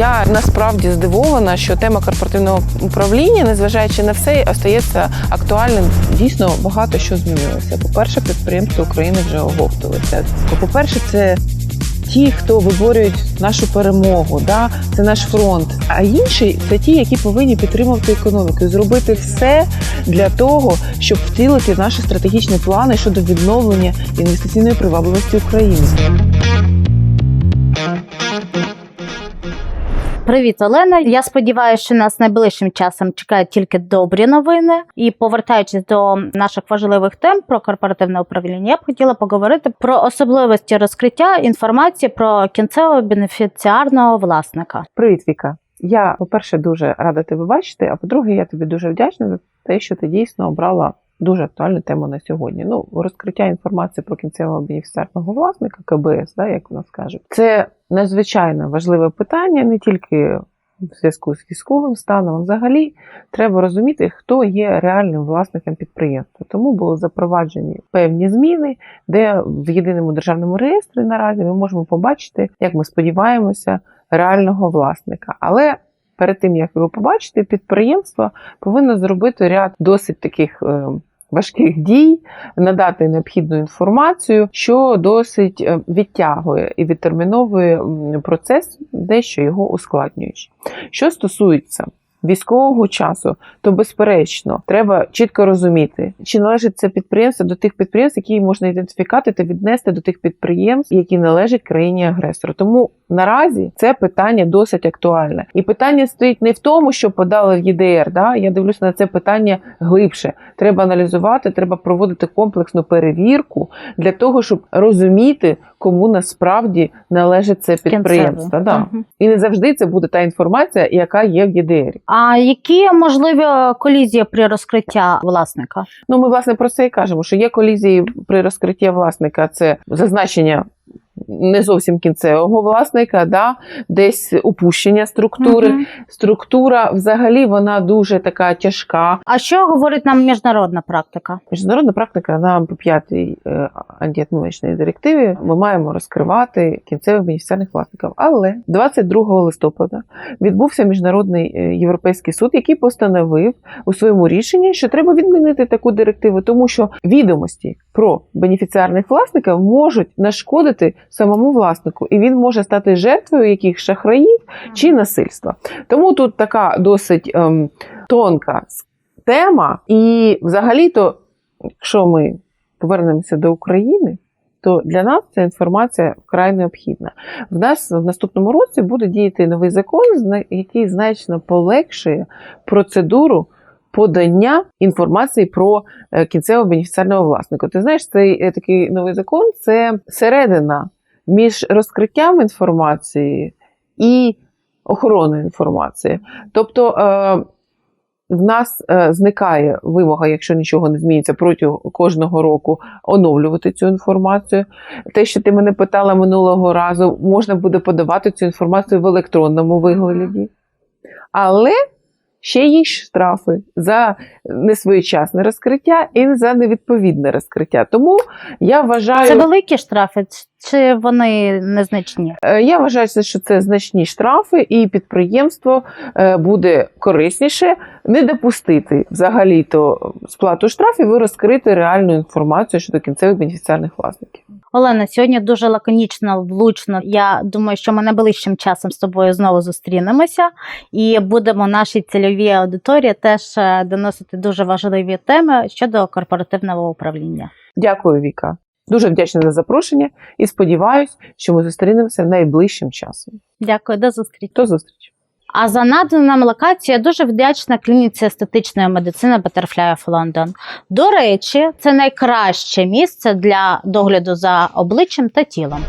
Я насправді здивована, що тема корпоративного управління, незважаючи на все, остається актуальним. Дійсно багато що змінилося. По-перше, підприємства України вже оговталися. По-перше, це ті, хто виборюють нашу перемогу, да? це наш фронт. А інші це ті, які повинні підтримувати економіку, зробити все для того, щоб втілити наші стратегічні плани щодо відновлення інвестиційної привабливості України. Привіт, Олена. Я сподіваюся, що нас найближчим часом чекають тільки добрі новини. І повертаючись до наших важливих тем про корпоративне управління, я б хотіла поговорити про особливості розкриття інформації про кінцевого бенефіціарного власника. Привіт, Віка. Я, по-перше, дуже рада тебе бачити. А по-друге, я тобі дуже вдячна за те, що ти дійсно обрала дуже актуальну тему на сьогодні. Ну, розкриття інформації про кінцевого бенефіціарного власника КБС, да, як у нас кажуть, це надзвичайно важливе питання не тільки в зв'язку з військовим станом, взагалі треба розуміти, хто є реальним власником підприємства. Тому були запроваджені певні зміни, де в єдиному державному реєстрі наразі ми можемо побачити, як ми сподіваємося, реального власника. Але перед тим як його побачити, підприємство повинно зробити ряд досить таких. е, Важких дій надати необхідну інформацію, що досить е, відтягує і відтерміновує процес, дещо його ускладнюючи. Що стосується військового часу, то безперечно треба чітко розуміти, чи належить це підприємство до тих підприємств, які можна ідентифікувати та віднести до тих підприємств, які належать країні агресору. Тому наразі це питання досить актуальне, і питання стоїть не в тому, що подали в ЄДР. Да? Я дивлюся на це питання глибше. Треба аналізувати, треба проводити комплексну перевірку для того, щоб розуміти, кому насправді належить це підприємство. Да. Мгм. І не завжди це буде та інформація, яка є в ЄДР. А які можливі колізії при розкриття власника? Ну, ми власне про це і кажемо, що є колізії при розкритті власника, це зазначення. Не зовсім кінцевого власника, да, десь упущення структури. Мгм. Структура взагалі вона дуже така тяжка. А що говорить нам міжнародна практика? Міжнародна практика на п'ятій е, директиві ми маємо розкривати кінцевих бенефіціарних власників. Але 22 листопада відбувся міжнародний е, європейський суд, який постановив у своєму рішенні, що треба відмінити таку директиву, тому що відомості про бенефіціарних власників можуть нашкодити самому власнику, і він може стати жертвою яких шахраїв чи насильства. Тому тут така досить ем, тонка тема, і взагалі-то, якщо ми повернемося до України. То для нас ця інформація вкрай необхідна. В нас в наступному році буде діяти новий закон, який значно полегшує процедуру подання інформації про е, кінцевого бенефіціарного власника. Ти знаєш, цей е, такий новий закон це середина між розкриттям інформації і охороною інформації. Тобто е, в нас зникає вимога, якщо нічого не зміниться протягом кожного року, оновлювати цю інформацію. Те, що ти мене питала минулого разу, можна буде подавати цю інформацію в електронному вигляді. Але ще є штрафи за несвоєчасне розкриття і за невідповідне розкриття. Тому я вважаю. Це великі штрафи чи вони незначні? Е, Я вважаю, що це значні штрафи, і підприємство е, буде корисніше не допустити взагалі то сплату штрафів і розкрити реальну інформацію щодо кінцевих бенефіціарних власників. Олена, сьогодні дуже лаконічно, влучно. Я думаю, що ми найближчим часом з тобою знову зустрінемося і будемо нашій цільовій аудиторії теж е, доносити дуже важливі теми щодо корпоративного управління. Дякую, Віка. Дуже вдячна за запрошення і сподіваюся, що ми зустрінемося найближчим часом. Дякую, до зустрічі. До зустрічі! А за надану нам локацію я дуже вдячна клініці естетичної медицини Butterfly of London. До речі, це найкраще місце для догляду за обличчям та тілом.